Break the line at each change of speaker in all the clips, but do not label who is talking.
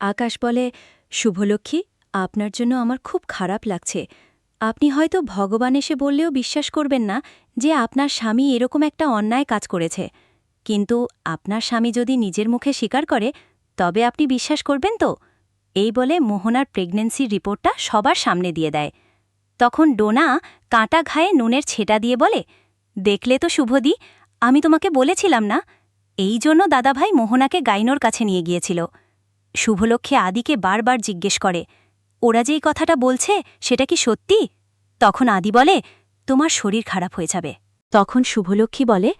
আকাশ বলে, শুভলক্ষ্মী, আপনার জন্য আমার খুব খারাপ লাগছে। আপনি হয়তো ভগবান এসে বললেও বিশ্বাস করবেন না যে আপনার স্বামী এরকম একটা অন্যায় কাজ করেছে। কিন্তু আপনার স্বামী যদি নিজের মুখে স্বীকার করে, তবে আপনি বিশ্বাস করবেন তো? এই বলে মোহনার প্রেগনেন্সির রিপোর্টটা সবার সামনে দিয়ে দেয়। তখন ডোনা কাঁটা ঘায়ে নুনের ছেটা দিয়ে বলে, দেখলে তো শুভদি, আমি তোমাকে বলেছিলাম না? এই জন্য দাদাভাই মোহনাকে গাইনোর কাছে নিয়ে গিয়েছিল। শুভলক্ষ্মী আদিকে বারবার জিজ্ঞেস করে, ওরা যেই কথাটা বলছে, সেটা কি সত্যি? তখন আদি বলে, তোমার শরীর খারাপ হয়ে যাবে। তখন শুভলক্ষ্মী বলে,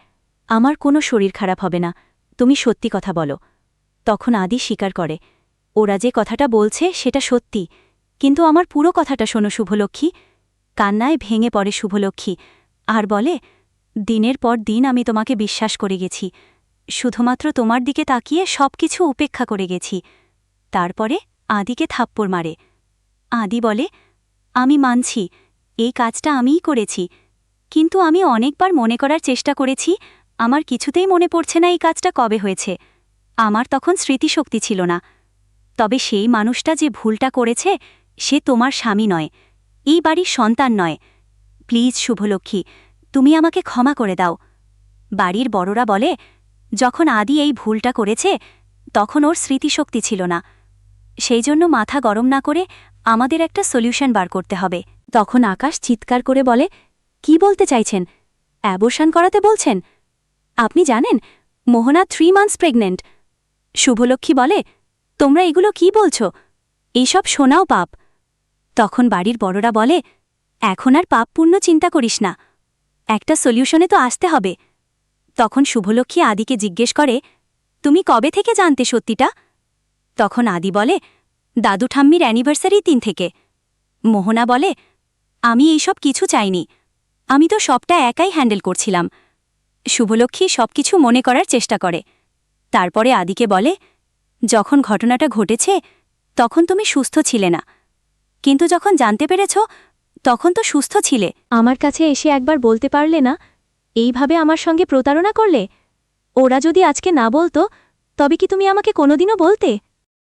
আমার কোনো শরীর খারাপ হবে না, তুমি সত্যি কথা বলো। তখন আদি স্বীকার করে, ওরা যে কথাটা বলছে, সেটা সত্যি, কিন্তু আমার পুরো কথাটা শোনো শুভলক্ষ্মী। কান্নায় ভেঙে পড়ে শুভলক্ষ্মী, আর বলে, দিনের পর দিন আমি তোমাকে বিশ্বাস করে গেছি শুধুমাত্র তোমার দিকে তাকিয়ে সবকিছু উপেক্ষা করে গেছি। তারপরে আদিকে থাপ্পড় মারে। আদি বলে, আমি মানছি, এই কাজটা আমিই করেছি, কিন্তু আমি অনেকবার মনে করার চেষ্টা করেছি, আমার কিছুতেই মনে পড়ছে না এই কাজটা কবে হয়েছে। আমার তখন স্মৃতিশক্তি ছিল না। তবে সেই মানুষটা যে ভুলটা করেছে, সে তোমার স্বামী নয়, এই বাড়ির সন্তান নয়। প্লিজ, শুভলক্ষ্মী, তুমি আমাকে ক্ষমা করে দাও। বাড়ির বড়রা বলে যখন আদি এই ভুলটা করেছে, তখন ওর স্মৃতিশক্তি ছিল না। সেই জন্য মাথা গরম না করে আমাদের একটা সলিউশন বার করতে হবে। তখন আকাশ চিৎকার করে বলে, কি বলতে চাইছেন? অ্যাবোশন করাতে বলছেন? আপনি জানেন, Mohona three months pregnant Subhalakshmi বলে, তোমরা এগুলো কি বলছ? এইসব শোনাও পাপ। তখন বাড়ির বড়রা বলে, এখন আর পাপ পুণ্য চিন্তা করিস না। একটা সলিউশনে তো আসতে হবে। তখন শুভলক্ষ্মী আদিকে জিজ্ঞেস করে, তুমি কবে থেকে জানতে সত্যিটা? তখন আদি বলে, দাদু ঠাম্মির অ্যানিভার্সারি তিন থেকে। মোহনা বলে, আমি এইসব কিছু চাইনি। আমি তো সবটা একাই হ্যান্ডেল করছিলাম। শুভলক্ষ্মী সবকিছু মনে করার চেষ্টা করে। তারপরে আদিকে বলে, যখন ঘটনাটা ঘটেছে, তখন তুমি সুস্থ ছিলে না। কিন্তু যখন জানতে পেরেছ, তখন তো সুস্থ ছিলে। আমার কাছে এসে একবার বলতে পারলে না এইভাবে আমার সঙ্গে প্রতারণা করলে? ওরা যদি আজকে না বলতো, তবে কি তুমি আমাকে কোনোদিনও বলতে?